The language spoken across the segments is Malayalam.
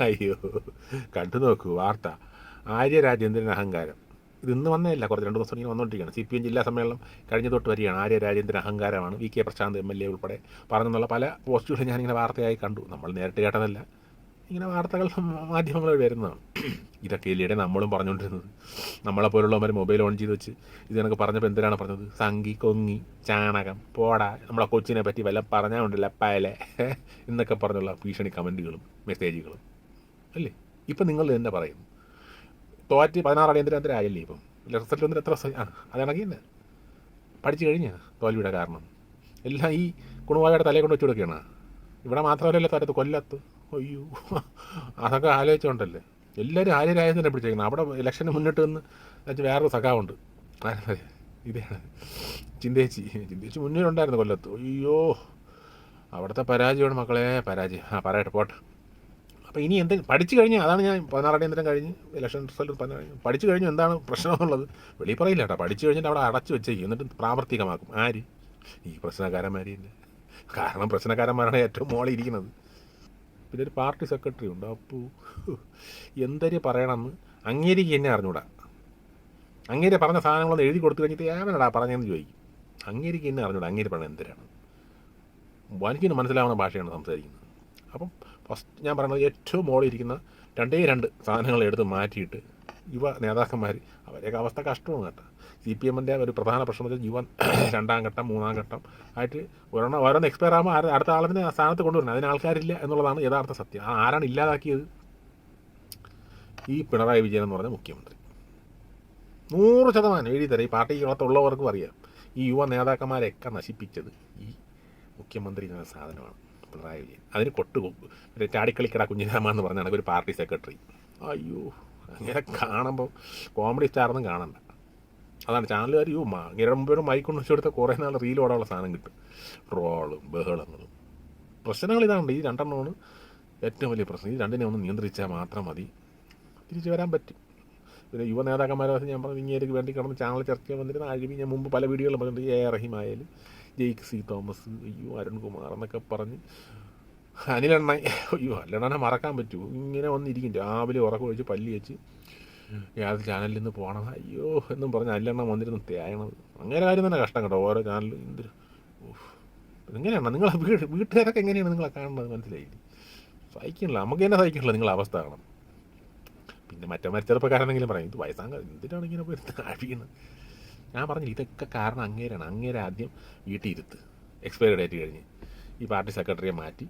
അയ്യോ കണ്ടു നോക്കൂ വാർത്ത. ആര്യ രാജേന്ദ്രൻ അഹങ്കാരം. ഇത് ഇന്ന് വന്നതല്ല കുറച്ച് രണ്ട് ദിവസം ഇങ്ങനെ വന്നുകൊണ്ടിരിക്കുകയാണ് സി പി എം ജില്ലാ സമ്മേളനം കഴിഞ്ഞ തൊട്ട് വരികയാണ്. ആര്യ രാജേന്ദ്രൻ അഹങ്കാരമാണ്. V K Prashanth M L A ഉൾപ്പെടെ പറഞ്ഞെന്നുള്ള പല പോസ്റ്റുകളും ഞാനിങ്ങനെ വാർത്തയായി കണ്ടു. നമ്മൾ നേരിട്ട് കേട്ടതല്ല. ഇങ്ങനെ വാർത്തകൾ മാധ്യമങ്ങളിൽ വരുന്നതാണ്. ഇതൊക്കെ ഇല്ലേടെ നമ്മളും പറഞ്ഞുകൊണ്ടിരുന്നത് നമ്മളെപ്പോലുള്ളവർ മൊബൈൽ ഓൺ ചെയ്ത് വെച്ച് ഇത് കണക്ക് പറഞ്ഞപ്പോൾ എന്തിനാണ് പറഞ്ഞത്? സംഗി കൊങ്ങി ചാണകം പോടാ നമ്മളെ കൊച്ചിനെ പറ്റി വല്ല പറഞ്ഞാൽ ഉണ്ടല്ല പയലെ എന്നൊക്കെ പറഞ്ഞുള്ള ഭീഷണി കമന്റുകളും മെസ്സേജുകളും. അല്ലേ? ഇപ്പം നിങ്ങൾ തന്നെ പറയുന്നു തോറ്റ് പതിനാറ് അടിയന്തരാന്തരം ആയല്ലേ ഇപ്പം? റിസൾട്ട് വന്നിട്ട് എത്ര ആ അതാണെങ്കിൽ പഠിച്ചു കഴിഞ്ഞ തോൽവിയുടെ കാരണം. എല്ലാം ഈ കുണുവായുടെ തലയെ കൊണ്ട് വെച്ചു കൊടുക്കുകയാണ് ഇവിടെ മാത്രമല്ലല്ലോ തരത്ത് കൊല്ലത്ത്. അയ്യോ അതൊക്കെ ആലോചിച്ചുകൊണ്ടല്ലേ എല്ലാവരും ആര്യരായ തന്നെ പിടിച്ചേക്കുന്നത്. അവിടെ ഇലക്ഷന് മുന്നിട്ട് നിന്ന് വെച്ചാൽ വേറൊരു സഖാവുണ്ട്? ഇതാണ്. ചിന്തേച്ചി. ചിന്തേച്ചി മുന്നിലുണ്ടായിരുന്നു കൊല്ലത്ത്. അയ്യോ അവിടുത്തെ പരാജയമാണ് മക്കളെ പരാജയം. ആ പറയട്ടെ പോട്ടെ. അപ്പോൾ ഇനി എന്ത് പഠിച്ചു കഴിഞ്ഞാൽ അതാണ് ഞാൻ പതിനാറ് അടിയന്തരം കഴിഞ്ഞ് ഇലക്ഷൻ റിസൾട്ട് പതിനാറ് പഠിച്ചു കഴിഞ്ഞു എന്താണ് പ്രശ്നമെന്നുള്ളത് വെളിയിൽ പറയില്ല കേട്ടോ. പഠിച്ചു കഴിഞ്ഞിട്ട് അവിടെ അടച്ചു വെച്ചേക്കും. എന്നിട്ട് പ്രാവർത്തികമാക്കും. ആര്? ഈ പ്രശ്നക്കാരന്മാരില്ല? കാരണം പ്രശ്നക്കാരന്മാരാണ് ഏറ്റവും മോളിൽ ഇരിക്കുന്നത്. പിന്നെ ഒരു പാർട്ടി സെക്രട്ടറി ഉണ്ട്. അപ്പോൾ എന്തൊരു പറയണമെന്ന് അങ്ങേരിക്ക് എന്നെ അറിഞ്ഞൂടാ. അങ്ങേരെ പറഞ്ഞ സാധനങ്ങളൊന്ന് എഴുതി കൊടുത്തു കഴിഞ്ഞിട്ട് ഏവനടാ പറഞ്ഞതെന്ന് ചോദിക്കും. അങ്ങേരിക്ക് എന്നെ അറിഞ്ഞൂടാ. അങ്ങേര് പറഞ്ഞത് എന്തരാണ് എനിക്കൊന്നും മനസ്സിലാവുന്ന ഭാഷയാണ് സംസാരിക്കുന്നത്. അപ്പം ഫസ്റ്റ് ഞാൻ പറയുന്നത് ഏറ്റവും മോളിൽ ഇരിക്കുന്ന രണ്ടേ രണ്ട് സാധനങ്ങൾ എടുത്ത് മാറ്റിയിട്ട് യുവ നേതാക്കന്മാർ അവരെയൊക്കെ അവസ്ഥ കഷ്ടമാണ് കേട്ടോ. സി പി എമ്മിന്റെ ഒരു പ്രധാന പ്രശ്നം വെച്ചാൽ യുവ രണ്ടാം ഘട്ടം മൂന്നാം ഘട്ടം ആയിട്ട് ഒരെണ്ണം ഓരോന്ന് എക്സ്പയർ ആകുമ്പോൾ അടുത്ത ആളിനെ സ്ഥാനത്ത് കൊണ്ടുവരണം അതിന് ആൾക്കാരില്ല എന്നുള്ളതാണ് യഥാർത്ഥ സത്യം. ആ ആരാണ് ഇല്ലാതാക്കിയത്? ഈ പിണറായി വിജയൻ എന്ന് പറഞ്ഞ മുഖ്യമന്ത്രി. നൂറ് ശതമാനം എഴുതി തരാം. ഈ പാർട്ടിക്കകത്തുള്ളവർക്കും അറിയാം. ഈ യുവ നേതാക്കന്മാരെയൊക്കെ നശിപ്പിച്ചത് ഈ മുഖ്യമന്ത്രി എന്ന സാധനമാണ്. പിണറായി വിജയൻ. അതിന് കൊട്ട് മറ്റേ ചാടിക്കളിക്കട കുഞ്ഞിരാമ എന്ന് പറഞ്ഞാണ് ഒരു പാർട്ടി സെക്രട്ടറി. അയ്യോ അങ്ങനെ കാണുമ്പോൾ കോമഡി സ്റ്റാറൊന്നും കാണണ്ട. അതാണ് ചാനലുകാർ യു ഇങ്ങനെ മുമ്പോഴും മൈക്കൊണ്ട് വെച്ച് കൊടുത്താൽ കുറേ നാൾ റീൽ ഓടാനുള്ള സാധനം കിട്ടും. ട്രോളും ബഹളങ്ങളും. പ്രശ്നങ്ങൾ ഇതാണ് ഈ രണ്ടെണ്ണമാണ് ഏറ്റവും വലിയ പ്രശ്നം. ഈ രണ്ടിനെ ഒന്ന് നിയന്ത്രിച്ചാൽ മാത്രം മതി. തിരിച്ചു വരാൻ പറ്റും. പിന്നെ യുവ നേതാക്കന്മാരെ ഞാൻ പറഞ്ഞു ഇങ്ങേക്ക് വേണ്ടി കിടന്ന് ചാനൽ ചർച്ച ചെയ്യാൻ വന്നിരുന്ന അഴിമി ഞാൻ മുമ്പ് പല വീഡിയോകളും പറഞ്ഞിട്ടുണ്ട് എ റഹിമായാലും ജെയ്ക്ക് സി തോമസ് അയ്യോ അരുൺകുമാർ എന്നൊക്കെ പറഞ്ഞ് അനിലെണ്ണ അയ്യോ അല്ലെണ്ണനെ മറക്കാൻ പറ്റുമോ? ഇങ്ങനെ വന്നിരിക്കും. രാവിലെ ഉറക്കം ഒഴിച്ച് പല്ലി വെച്ച് ഏത് ചാനലിൽ നിന്ന് പോകണം അയ്യോ എന്നും പറഞ്ഞ് അല്ലെണ്ണം വന്നിരുന്ന് തേയണത്. അങ്ങനെ കാര്യം തന്നെ കഷ്ടം കേട്ടോ. ഓരോ ചാനലും എന്തൊരു എങ്ങനെയാണ് നിങ്ങളെ വീട് വീട്ടുകാരൊക്കെ എങ്ങനെയാണ് നിങ്ങളെ കാണുന്നത്? മനസ്സിലായില്ലേ സഹിക്കണില്ല. നമുക്ക് തന്നെ സഹിക്കണില്ല നിങ്ങളെ അവസ്ഥ കാണാം പിന്നെ മറ്റേ ചെറുപ്പക്കാരെന്നെങ്കിലും പറയും ഇത് വയസ്സാങ്ക എന്തിനാണ് ഇങ്ങനെ പോയി അഴിക്കുന്നത് ഞാൻ പറഞ്ഞു ഇതൊക്കെ കാരണം അങ്ങേരാണ്. അങ്ങേരെ ആദ്യം വീട്ടിൽ ഇരുത്ത് എക്സ്പയറി ഡേറ്റ് കഴിഞ്ഞ്. ഈ പാർട്ടി സെക്രട്ടറിയെ മാറ്റി.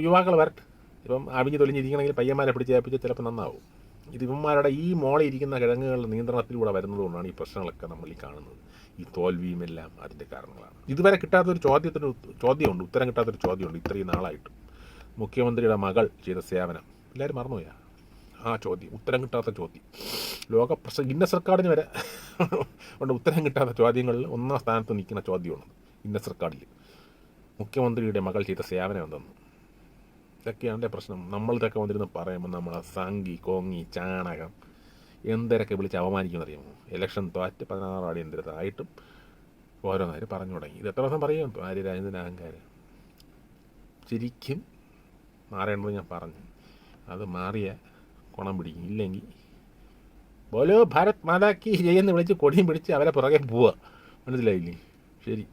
യുവാക്കൾ വരട്ടെ. ഇപ്പം അവിഞ്ഞ് തൊലിഞ്ഞിരിക്കണമെങ്കിൽ പയ്യന്മാരെ പിടിച്ച് ഏൽപ്പിച്ചാൽ ചിലപ്പോൾ നന്നാവും. ഇത് ഇവന്മാരുടെ ഈ മോളെ ഇരിക്കുന്ന കിഴങ്ങുകളുടെ നിയന്ത്രണത്തിലൂടെ വരുന്നതുകൊണ്ടാണ് ഈ പ്രശ്നങ്ങളൊക്കെ നമ്മൾ ഈ കാണുന്നത്. ഈ തോൽവിയും എല്ലാം അതിന്റെ കാരണങ്ങളാണ്. ഇതുവരെ കിട്ടാത്തൊരു ചോദ്യത്തിന് ചോദ്യമുണ്ട്. ഉത്തരം കിട്ടാത്തൊരു ചോദ്യമുണ്ട് ഇത്രയും നാളായിട്ട്. മുഖ്യമന്ത്രിയുടെ മകൾ ചെയ്ത സേവനം. എല്ലാവരും മറന്നുപോയാ? ആ ചോദ്യം ഉത്തരം കിട്ടാത്ത ചോദ്യം. ലോക പ്രശ ഗിന്നസ് റെക്കോർഡിന് വരെ ഉണ്ട് ഉത്തരം കിട്ടാത്ത ചോദ്യങ്ങളിൽ ഒന്നാം സ്ഥാനത്ത് നിൽക്കുന്ന ചോദ്യമാണ് ഗിന്നസ് റെക്കോർഡിൽ. മുഖ്യമന്ത്രിയുടെ മകൾ ചെയ്ത സേവനം എന്തെന്ന്? ഇതൊക്കെയാണ് എന്റെ പ്രശ്നം. നമ്മൾ ഇതൊക്കെ വന്നിരുന്ന് പറയുമ്പോൾ നമ്മളെ സംഗി കോങ്ങി ചാണകം എന്തരൊക്കെ വിളിച്ച് അവമാനിക്കുമെന്നറിയാമോ ഇലക്ഷൻ തോറ്റ് പതിനാറ് അടിയന്തരത്തായിട്ടും ഓരോന്നേരം പറഞ്ഞു തുടങ്ങി. ഇത് എത്ര ദിവസം പറയും? ആര്യ രാജേന്ദ്രൻ അഹങ്കാരം. ശരിക്കും മാറേണ്ടത് ഞാൻ പറഞ്ഞു. അത് മാറിയ കുണം പിടിക്കും. ഇല്ലെങ്കിൽ ബോലോ ഭാരത് മാതാക്കി ജയെന്ന് വിളിച്ച് കൊടിയും പിടിച്ച് അവരെ പുറകെ പോവുക മനസ്സിലായില്ലേ? ശരി.